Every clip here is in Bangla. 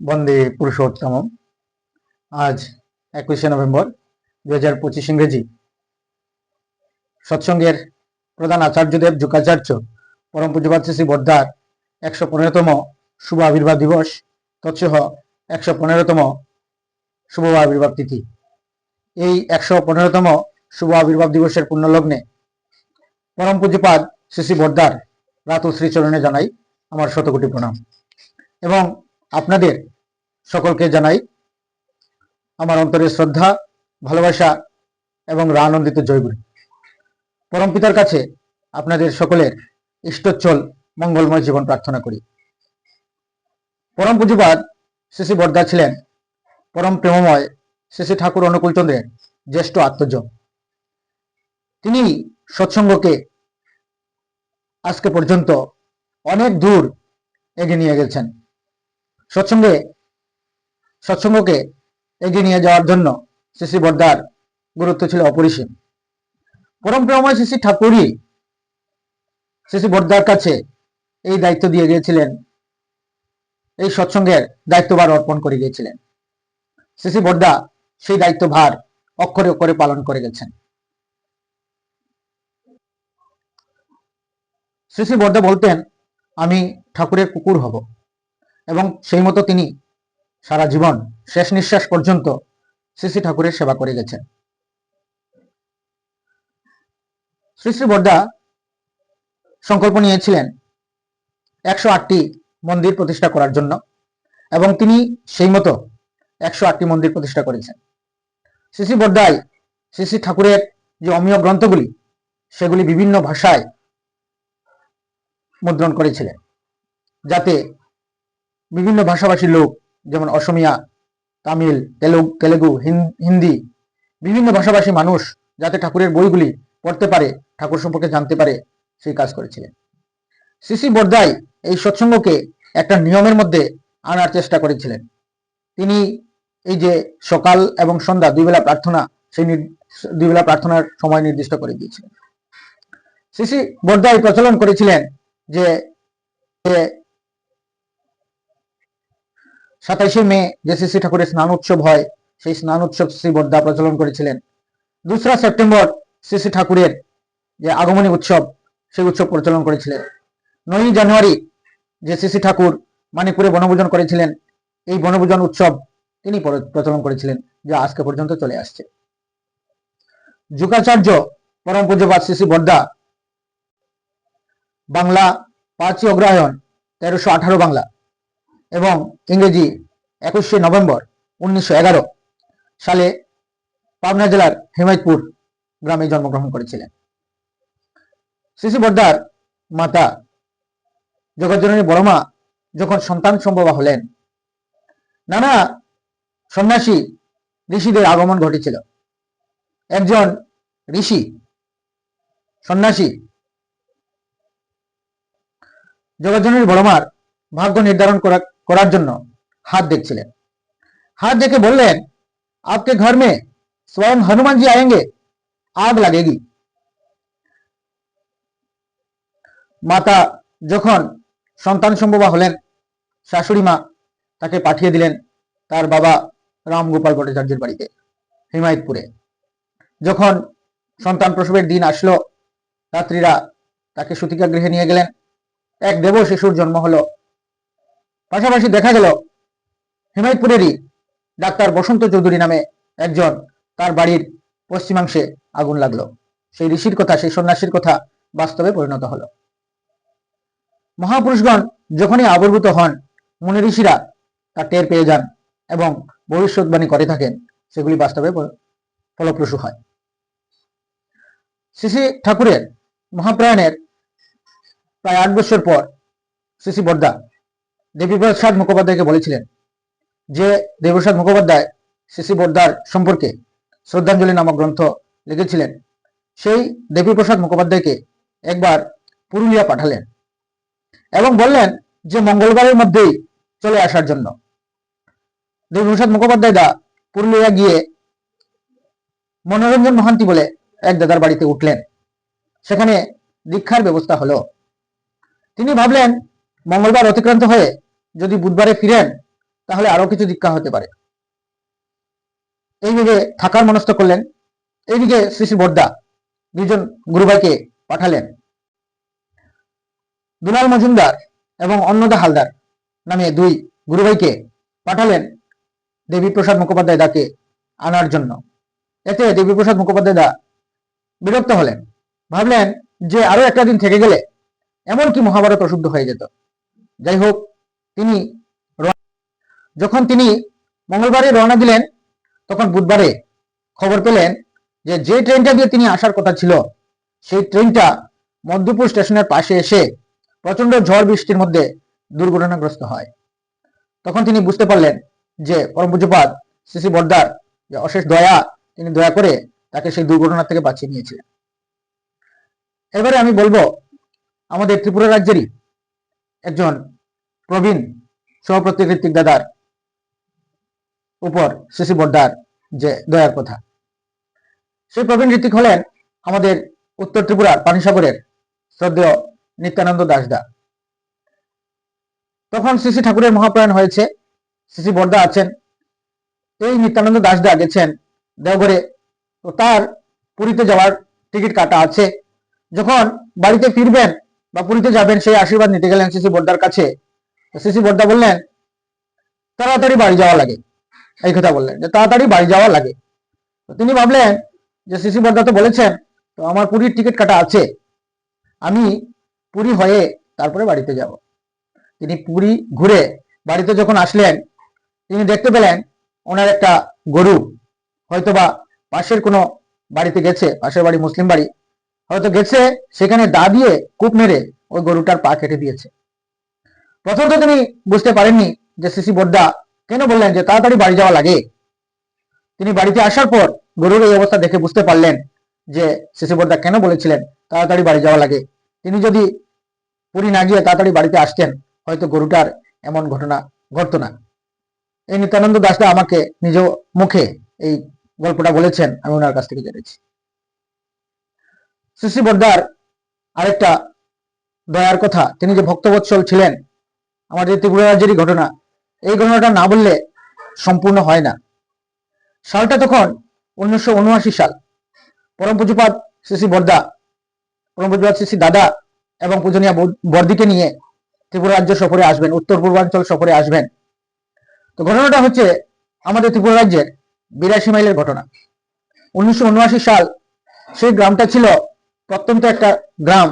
বন্দে পুরুষোত্তম। আজ একুশে নভেম্বর দু হাজার পঁচিশ ইংরেজি। সৎসঙ্গের প্রধান আচার্যদেব যুগাচার্য পরম পূজ্যপাত শ্রী বর্ধার একশো পনেরোতম শুভ আবির্ভাব দিবস, তৎসহ একশো পনেরোতম শুভ আবির্ভাব তিথি। এই একশো পনেরোতম শুভ আবির্ভাব দিবসের পুণ্যলগ্নে পরম পূজ্যপাদ শ্রী শ্রী বর্ধার রাতুল শ্রীচরণে জানাই আমার শতকোটি প্রণাম। এবং আপনাদের সকলকে জানাই আমার অন্তরের শ্রদ্ধা, ভালোবাসা এবং রানন্দিত জয়গুরু। পরম পিতার কাছে আপনাদের সকলের ইষ্টচ্ছল, মঙ্গলময় জীবন প্রার্থনা করি। পরম পুঁজিবাদ শ্রী বর্দা ছিলেন। পরম প্রেমময় শ্রী ঠাকুর অনুকূলচন্দ্রের জ্যেষ্ঠ আত্মজ তিনি সৎসঙ্গকে আজকে পর্যন্ত অনেক দূর এগিয়ে নিয়ে গেছেন। সৎসঙ্গে সৎসঙ্গকে এগিয়ে নিয়ে যাওয়ার জন্য শ্রী বর্দার গুরুত্ব ছিল অপরিসীম। পরম প্রেমময় শ্রী ঠাকুরই শ্রী বর্দার কাছে এই দায়িত্ব দিয়ে গিয়েছিলেন, এই সৎসঙ্গের দায়িত্বভার অর্পণ করে গিয়েছিলেন। শ্রী বর্দা সেই দায়িত্বভার অক্ষরে অক্ষরে পালন করে গেছেন। শ্রী বর্দা বলতেন, আমি ঠাকুরের কুকুর হব। এবং সেই মতো তিনি সারা জীবন শেষ নিঃশ্বাস পর্যন্ত শ্রী ঠাকুরের সেবা করে গেছেন। শ্রী শ্রী বর্দা সংকল্প নিয়েছিলেন একশো আটটি মন্দির প্রতিষ্ঠা করার জন্য এবং তিনি সেই মতো একশো আটটি মন্দির প্রতিষ্ঠা করেছেন। শ্রী শ্রী বর্দায় শ্রী শ্রী ঠাকুরের যে অমীয় গ্রন্থগুলি, সেগুলি বিভিন্ন ভাষায় মুদ্রণ করেছিলেন যাতে বিভিন্ন ভাষাভাষীর লোক, যেমন অসমিয়া, তামিল, তেলুগু, তেলেগু হিন্দি, বিভিন্ন ভাষাভাষী মানুষ যাতে ঠাকুরের বইগুলি পড়তে পারে, ঠাকুর সম্পর্কে জানতে পারে, সেই কাজ করেছিলেন। শ্রী বর্দাই এই সৎসঙ্গকে একটা নিয়মের মধ্যে আনার চেষ্টা করেছিলেন। তিনি এই যে সকাল এবং সন্ধ্যা দুই বেলা প্রার্থনা, সেই নির- দুই বেলা প্রার্থনার সময় নির্দিষ্ট করে দিয়েছিলেন। শ্রী শ্রী বর্দাই প্রচলন করেছিলেন যে সাতাইশে মে যে শ্রী ঠাকুরের স্নান উৎসব হয়, সেই স্নান উৎসব শ্রী বর্দা প্রচলন করেছিলেন। দোসরা সেপ্টেম্বর শ্রী শ্রী ঠাকুরের যে আগমনী উৎসব, সেই উৎসব প্রচলন করেছিলেন। নয়ই জানুয়ারি যে শ্রী শ্রী ঠাকুর মানিকপুরে বনভোজন করেছিলেন, এই বনভোজন উৎসব তিনি প্রচলন করেছিলেন, যা আজকে পর্যন্ত চলে আসছে। যুগাচার্য পরম পূজ্যপাত শ্রী শ্রী বর্দা, বাংলা পাঁচই অগ্রহায়ণ তেরোশো আঠারো বাংলা। এবং ইংরেজি একুশে নভেম্বর উনিশশো এগারো সালে পাবনা জেলার হেমায়তপুর গ্রামে জন্মগ্রহণ করেছিলেন। শিশু বর্দার মাতা জগজ্জননী বড়মা যখন সন্তান সম্ভবা হলেন, নানা সন্ন্যাসী ঋষিদের আগমন ঘটেছিল। একজন ঋষি সন্ন্যাসী জগজ্জননী বড়মার ভাগ্য নির্ধারণ করা করার জন্য হাত দেখছিলেন। হাত দেখে বললেন আপকে ঘর মে স্বয়ং हनुमान जी आएंगे? आग মাতা যখন সন্তান সম্ভবা হলেন শাশুড়ি মা তাকে পাঠিয়ে দিলেন তার বাবা রামগোপাল ভট্টাচার্যের বাড়িতে হিমায়তপুরে যখন সন্তান প্রসবের দিন আসলো রাত্রিরা তাকে সুতিকা গৃহে নিয়ে গেলেন। এক দেব শিশুর জন্ম হলো পাশাপাশি দেখা গেল হিমায়তপুরেরই ডাক্তার বসন্ত চৌধুরী নামে একজন। তার বাড়ির পশ্চিমাংশে আগুন লাগল। সেই ঋষির কথা, সেই সন্ন্যাসীর কথা বাস্তবে পরিণত হলো। মহাপুরুষগণ যখনই আবির্ভূত হন, মুনি ঋষিরা তা টের পেয়ে যান এবং ভবিষ্যৎবাণী করে থাকেন। সেগুলি বাস্তবে ফলপ্রসূ হয়। শ্রী শ্রী ঠাকুরের মহাপ্রয়াণের প্রায় আট বছর পর শ্রী বর্দা দেবীপ্রসাদ মুখোপাধ্যায়কে বলেছিলেন যে দেবপ্রসাদ মুখোপাধ্যায় শ্রী বর্দার সম্পর্কে শ্রদ্ধাঞ্জলি নামক গ্রন্থ লিখেছিলেন। সেই দেবীপ্রসাদ মুখোপাধ্যায়কে একবার পুরুলিয়া পাঠালেন এবং বললেন যে মঙ্গলবারের মধ্যেই চলে আসার জন্য। দেবপ্রসাদ মুখোপাধ্যায় দা পুরুলিয়া গিয়ে মনোরঞ্জন মহান্তি বলে এক দাদার বাড়িতে উঠলেন। সেখানে দীক্ষার ব্যবস্থা হলো। তিনি ভাবলেন, মঙ্গলবার অতিক্রান্ত হয়ে যদি বুধবারে ফিরেন, তাহলে আরও কিছু দীক্ষা হতে পারে। এইদিকে থাকার মনস্থ করলেন, এইদিকে শ্রী শ্রী বর্দা দুজন গুরুভাইকে পাঠালেন। দুলাল মজুমদার এবং অন্নদা হালদার নামে দুই গুরুভাইকে পাঠালেন দেবীপ্রসাদ মুখোপাধ্যায় দাকে আনার জন্য। এতে দেবীপ্রসাদ মুখোপাধ্যায় দা বিরক্ত হলেন। ভাবলেন যে আরও একটা দিন থেকে গেলে এমন কি মহাভারত অশুদ্ধ হয়ে যেত। যাই হোক তিনি যখন তিনি মঙ্গলবারে রওনা দিলেন, তখন বুধবারে খবর পেলেন যে যে ট্রেনটা দিয়ে তিনি আসার কথা ছিল, সেই ট্রেনটা মধ্যপুর স্টেশনের পাশে এসে প্রচণ্ড ঝড় বৃষ্টির মধ্যে দুর্ঘটনাগ্রস্ত হয়। তখন তিনি বুঝতে পারলেন যে পরম পূজ্যপাদ শ্রী বর্দার যে অশেষ দয়া, তিনি দয়া করে তাকে সেই দুর্ঘটনা থেকে বাঁচিয়ে নিয়েছিলেন। এবারে আমি বলব, আমাদের ত্রিপুরা রাজ্যেরই একজন প্রবীণ সহপ্রতিকৃতিক দাদার উপর শ্রী বর্দার যে দয়ার কথা। সেই প্রবীণ ঋতিক হলেন আমাদের উত্তর ত্রিপুরার পানিসাগরের শ্রদ্ধেয় নিত্যানন্দ দাসদা তখন শ্রী ঠাকুরের মহাপ্রয়াণ হয়েছে শ্রী বর্দা আছেন। এই নিত্যানন্দ দাসদা গেছেন দেওঘরে তো তার পুরীতে যাওয়ার টিকিট কাটা আছে। যখন বাড়িতে ফিরবেন বা পুরীতে যাবেন সেই আশীর্বাদ নিতে গেলেন শ্রী বর্দার কাছে। শ্রী বর্দা বললেন, তাড়াতাড়ি বাড়ি যাওয়া লাগে। এই কথা বললেন, যে তাড়াতাড়ি বাড়ি যাওয়া লাগে। তো তিনি ভাবলেন, যে শ্রী বর্দা তো বলেছেন, তো আমার পুরীর টিকিট কাটা আছে। আমি পুরী হয়ে তারপরে বাড়িতে যাব। তিনি পুরী ঘুরে বাড়িতে যখন আসলেন, তিনি দেখতে পেলেন, ওনার একটা গরু, হয়তোবা পাশের কোনো বাড়িতে গেছে, পাশের বাড়ি মুসলিম বাড়ি, হয়তো গেছে, সেখানে দা দিয়ে কূপ মেরে ওই গরুটার পা কেটে দিয়েছে। প্রথম তো তিনি বুঝতে পারেননি যে সিসি বর্দা কেন বললেন যে তাড়াতাড়ি বাড়ি যাওয়া লাগে? তিনি বাড়িতে আসার পর গরুর এই অবস্থা দেখে বুঝতে পারলেন যে সিসি বর্দা কেন বলেছিলেন তাড়াতাড়ি বাড়ি যাওয়া লাগে। তিনি যদি পুরী না গিয়ে তাড়াতাড়ি বাড়িতে আসতেন, হয়তো গরুটার এমন ঘটনা ঘটতো না। এই নিত্যানন্দ দাসদা আমাকে নিজ মুখে এই গল্পটা বলেছেন, আমি ওনার কাছ থেকে জেনেছি। শ্রী বর্দার আরেকটা দয়ার কথা, তিনি যে ভক্তবৎসল ছিলেন আমাদের ত্রিপুরা রাজ্যেরই ঘটনা। এই ঘটনাটা না বললে সম্পূর্ণ হয় না। সালটা তখন উনিশশো উনআশি সাল। পরম পুজোপাত শ্রী বর্দা, পরম পুজোপাত শ্রী দাদা এবং পূজনীয় বর্দিকে নিয়ে ত্রিপুরা রাজ্য সফরে আসবেন, উত্তর পূর্বাঞ্চল সফরে আসবেন। তো ঘটনাটা হচ্ছে আমাদের ত্রিপুরা রাজ্যের বিরাশি মাইলের ঘটনা। উনিশশো উনআশি সাল সেই গ্রামটা ছিল প্রত্যন্ত একটা গ্রাম,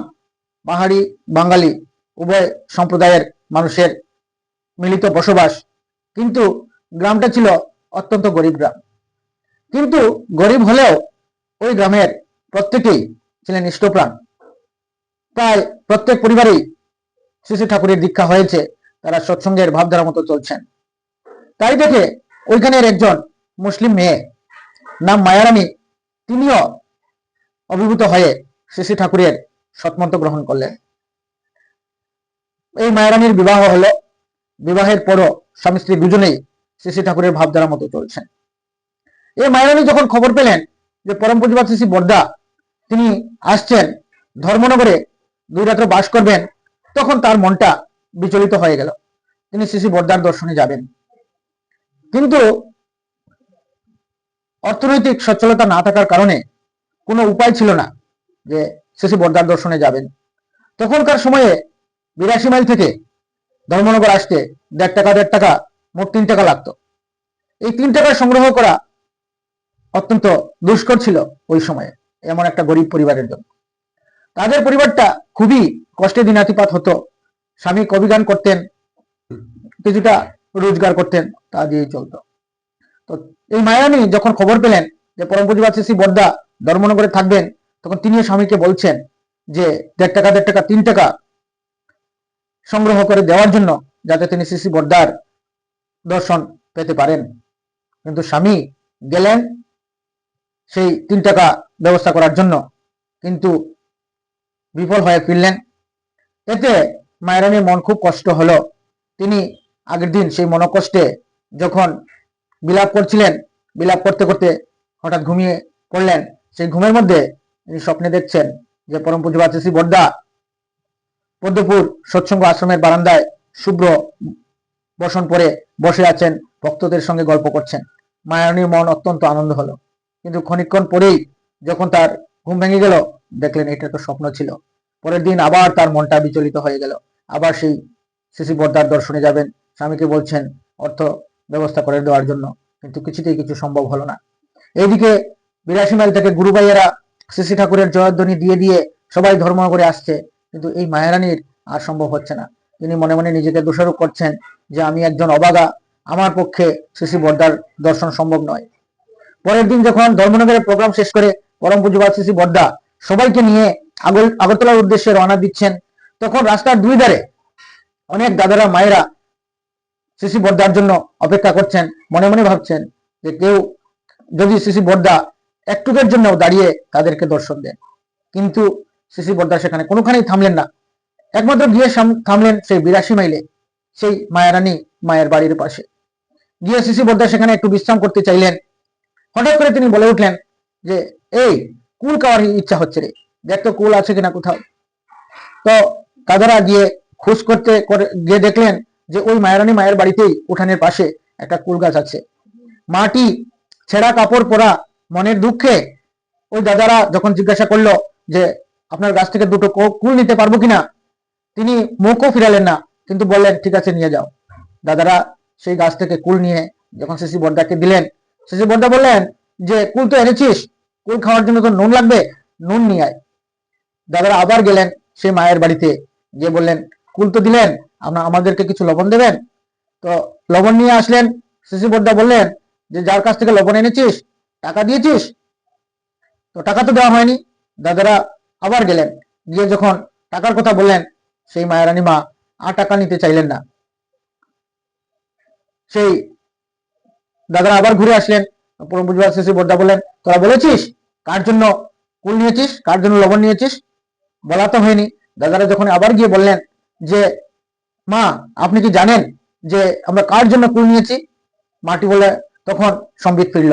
পাহাড়ি বাঙালি উভয় সম্প্রদায়ের মানুষের মিলিত বসবাস। কিন্তু গ্রামটা ছিল অত্যন্ত গরিব গ্রাম। কিন্তু গরিব হলেও ওই গ্রামের প্রত্যেকেই ছিলেন ইষ্টপ্রাণ। প্রায় প্রত্যেক পরিবারেই শিশু ঠাকুরের দীক্ষা হয়েছে, তারা সৎসঙ্গের ভাবধারা মতো চলছেন। তাই দেখে ওইখানের একজন মুসলিম মেয়ে নাম মায়ারানী, তিনিও অভিভূত হয়ে শ্রী ঠাকুরের সৎমন্ত গ্রহণ করলেন। এই মায়ারানীর বিবাহ হলো বিবাহের পরও স্বামী স্ত্রী দুজনেই শ্রী ঠাকুরের ভাবধারা মতো চলছেন। এই মায়ারানী যখন খবর পেলেন যে পরম প্রতিবাদ শ্রী বর্দা, তিনি আসছেন, ধর্মনগরে দুই রাত্র বাস করবেন, তখন তার মনটা বিচলিত হয়ে গেল। তিনি শ্রী বর্দার দর্শনে যাবেন। কিন্তু অর্থনৈতিক সচ্ছলতা না থাকার কারণে কোনো উপায় ছিল না যে শ্রী বর্দার দর্শনে যাবেন। তখনকার সময়ে বিরাশি মাইল থেকে ধর্মনগর আসতে দেড় টাকা দেড় টাকা, মোট তিন টাকা লাগতো। এই তিন টাকা সংগ্রহ করা অত্যন্ত দুষ্কর ছিল ওই সময়ে, এমন একটা গরিব পরিবারের জন্য। তাদের পরিবারটা খুবই কষ্টে দিনাতিপাত হতো। স্বামী কবিগান করতেন, কিছুটা রোজগার করতেন, তা দিয়েই চলতো। তো এই মায়ানি যখন খবর পেলেন যে পরম পুঁজিবাদ শ্রী বর্দা ধর্মনগরে থাকবেন, তখন তিনিও স্বামীকে বলছেন যে দেড় টাকা দেড় টাকা, তিন টাকা সংগ্রহ করে দেওয়ার জন্য যাতে তিনি শ্রী বর্দার দর্শন পেতে পারেন। কিন্তু স্বামী গেলেন সেই তিন টাকা ব্যবস্থা করার জন্য, কিন্তু বিফল হয়ে ফিরলেন। এতে মায়েরানির মন খুব কষ্ট হলো। তিনি আগের দিন সেই মনকষ্টে যখন বিলাপ করছিলেন, বিলাপ করতে করতে হঠাৎ ঘুমিয়ে পড়লেন। সেই ঘুমের মধ্যে তিনি স্বপ্নে দেখছেন যে পরম পুজোবাদ শ্রী বর্দা পদ্মপুর সৎসঙ্গ আশ্রমের বারান্দায় শুভ্র বসন পরে বসে আছেন, ভক্তদের সঙ্গে গল্প করছেন। মায়ানীর মন অত্যন্ত আনন্দ হলো। কিন্তু ক্ষণিকক্ষণ পরেই যখন তার ঘুম ভেঙে গেল, দেখলেন এটা তো স্বপ্ন ছিল। পরের দিন আবার তার মনটা বিচলিত হয়ে গেল। আবার সেই শিশি বর্দার দর্শনে যাবেন। স্বামীকে বলছেন, অর্থ ব্যবস্থা করে দেওয়ার জন্য, কিন্তু কিছুতেই কিছু সম্ভব হলো না। এইদিকে বিরাশি মাইল থেকে গুরুভাইয়েরা শ্রী ঠাকুরের জয়ধ্বনি দিয়ে দিয়ে সবাই ধর্ম করে আসছে। কিন্তু এই মায়ারানীর আর সম্ভব হচ্ছে না। তিনি মনে মনে নিজেকে দোষারোপ করছেন যে আমি একজন অবাগা আমার পক্ষে শ্রী বর্দার দর্শন সম্ভব নয়। পরের দিন যখন ধর্মনগরের প্রোগ্রাম শেষ করে পরম পুজোবাদ শ্রী বর্দা সবাইকে নিয়ে আগর আগরতলার উদ্দেশ্যে রওনা দিচ্ছেন, তখন রাস্তার দুই ধারে অনেক দাদারা, মায়েরা শিশি বর্দার জন্য অপেক্ষা করছেন, মনে মনে ভাবছেন যে কেউ যদি শিশি বর্দা একটুকের জন্য দাঁড়িয়ে তাদেরকে দর্শন দেন। কিন্তু শিশি বর্দা সেখানে। কোনোখানেই থামলেন না। একমাত্র গিয়ে থামলেন সেই বিরাশি মাইলে, সেই মায়ারানী মায়ের বাড়ির পাশে। গিয়ে শিশি বর্দা সেখানে একটু বিশ্রাম করতে চাইলেন। হঠাৎ করে তিনি বলে উঠলেন যে, এই, কুল খাওয়ার ইচ্ছা হচ্ছে রে। দেখ তো কুল আছে কিনা কোথাও। তো দাদারা গিয়ে খোঁজ করতে করে- গিয়ে দেখলেন যে, ওই মায়ারানী মায়ের বাড়িতেই উঠানের পাশে একটা কুল গাছ আছে। মাটি, ছেঁড়া কাপড় পরা মনের দুঃখে ওই দাদারা যখন জিজ্ঞাসা করল যে আপনার গাছ থেকে দুটো কুল নিতে পারব কিনা? তিনি মুখও ফিরালেন না, কিন্তু বললেন, ঠিক আছে, নিয়ে যাও। দাদারা সেই গাছ থেকে কুল নিয়ে যখন শিশি বর্দাকে দিলেন, শিশি বর্দা বললেন, যে কুল তো এনেছিস, কুল খাওয়ার জন্য তো নুন লাগবে, নুন নিয়ে আয়। দাদারা আবার গেলেন সেই মায়ের বাড়িতে, গিয়ে বললেন, কুল তো দিলেন আপনার আমাদেরকে কিছু লবণ দেবেন? তো লবণ নিয়ে আসলেন, শিশি বর্দা বললেন, যে যার কাছ থেকে লবণ এনেছিস, টাকা দিয়েছিস? তো টাকা তো দেওয়া হয়নি, দাদারা আবার গেলেন। গিয়ে যখন টাকার কথা বললেন, সেই মায়ারানী মা আর টাকা নিতে চাইলেন না। সেই দাদারা আবার ঘুরে আসলেন। পরম পুজোর শেষে বর্দা বললেন, তোরা বলেছিস? কার জন্য কুল নিয়েছিস? কার জন্য লবণ নিয়েছিস? বলা তো হয়নি। দাদারা যখন আবার গিয়ে বললেন যে, মা, আপনি কি জানেন যে আমরা কার জন্য কুল নিয়েছি? মাটি বলে তখন সম্বিত ফিরল।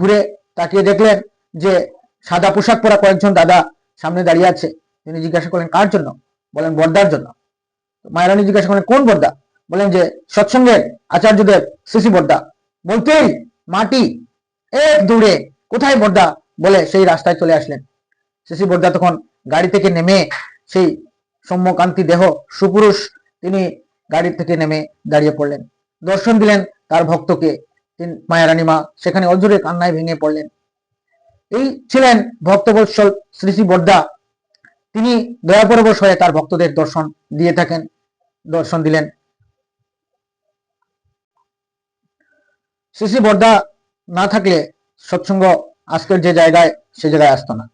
ঘুরে তাকিয়ে দেখলেন যে সাদা পোশাক পরা কয়েকজন দাদা সামনে দাঁড়িয়ে আছে, তিনি জিজ্ঞাসা করলেন, কার জন্য? বলেন, বর্দার জন্য। মায়েরানী জিজ্ঞাসা করলেন, কোন বর্দা? বলেন যে, সৎসঙ্গের আচার্যদেব শিশি বর্দা। বলতেই মাটি এক দূরে, কোথায় বর্দা? বলে সেই রাস্তায় চলে আসলেন। শিশি বর্দা তখন গাড়ি থেকে নেমে সেই সৌম্যকান্তি দেহ, সুপুরুষ, তিনি গাড়ি থেকে নেমে দাঁড়িয়ে পড়লেন। দর্শন দিলেন তার ভক্তকে। মায়ারানী মা সেখানে অজুরে কান্নায় ভেঙে পড়লেন। এই ছিলেন ভক্তবৎসল শ্রী শ্রী বর্দা তিনি দয়াপরবশ হয়ে তার ভক্তদের দর্শন দিয়ে থাকেন, দর্শন দিলেন। শ্রী শ্রী বর্দা না থাকলে সৎসঙ্গ আজকের যে জায়গায়, সে জায়গায় আসতো না।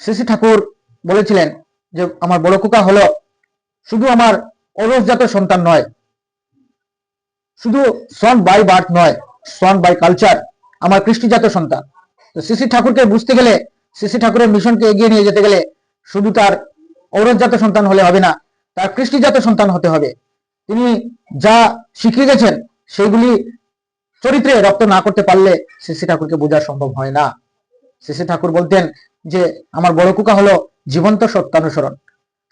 শ্রী শ্রী ঠাকুর বলেছিলেন যে, আমার বড় কুকা হলো, শুধু আমার অরসজাত সন্তান নয়, শুধু সন বাই বার্থ নয় সন বাই কালচার আমার কৃষ্টিজাত সন্তান। তো শ্রী ঠাকুরকে বুঝতে গেলে, শ্রী ঠাকুরের মিশনকে এগিয়ে নিয়ে যেতে গেলে শুধু তার ঔরজাত সন্তান হলে হবে না, তার কৃষ্টিজাত সন্তান হতে হবে। তিনি যা শিখিয়ে গেছেন, সেগুলি চরিত্রে রপ্ত না করতে পারলে শ্রী ঠাকুরকে বোঝা সম্ভব হয় না। শ্রী ঠাকুর বলতেন যে, আমার বড় কুকা হলো জীবন্ত সত্যানুসরণ।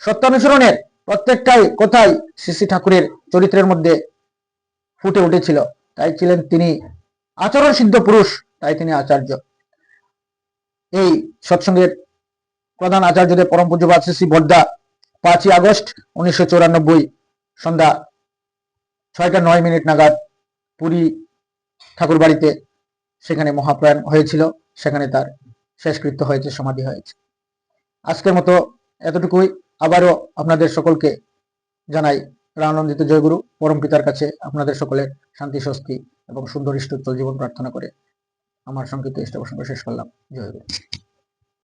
সত্যানুসরণের প্রত্যেকটাই কোথায় শ্রী ঠাকুরের চরিত্রের মধ্যে ফুটে উঠেছিল। তাই ছিলেন তিনি আচরণ সিদ্ধ পুরুষ, তাই তিনি আচার্য। এই সৎসঙ্গের প্রধান আচার্যদের পরম পূজ্যবাদ শ্রী বর্দা পাঁচই আগস্ট উনিশশো চৌরানব্বই সন্ধ্যা ছয়টা নয় মিনিট নাগাদ পুরী ঠাকুর বাড়িতে সেখানে মহাপ্রয়াণ হয়েছিল। সেখানে তার শেষকৃত্য হয়েছে, সমাধি হয়েছে। আজকের মতো এতটুকুই। আবারও আপনাদের সকলকে জানাই রানন্দিত জয়গুরু। পরম পিতার কাছে আপনাদের সকলের শান্তি, স্বস্তি এবং সুন্দর ইষ্ট জীবন প্রার্থনা করে আমার সংক্ষিপ্ত ইষ্ট প্রসঙ্গ শেষ করলাম। জয়গুরু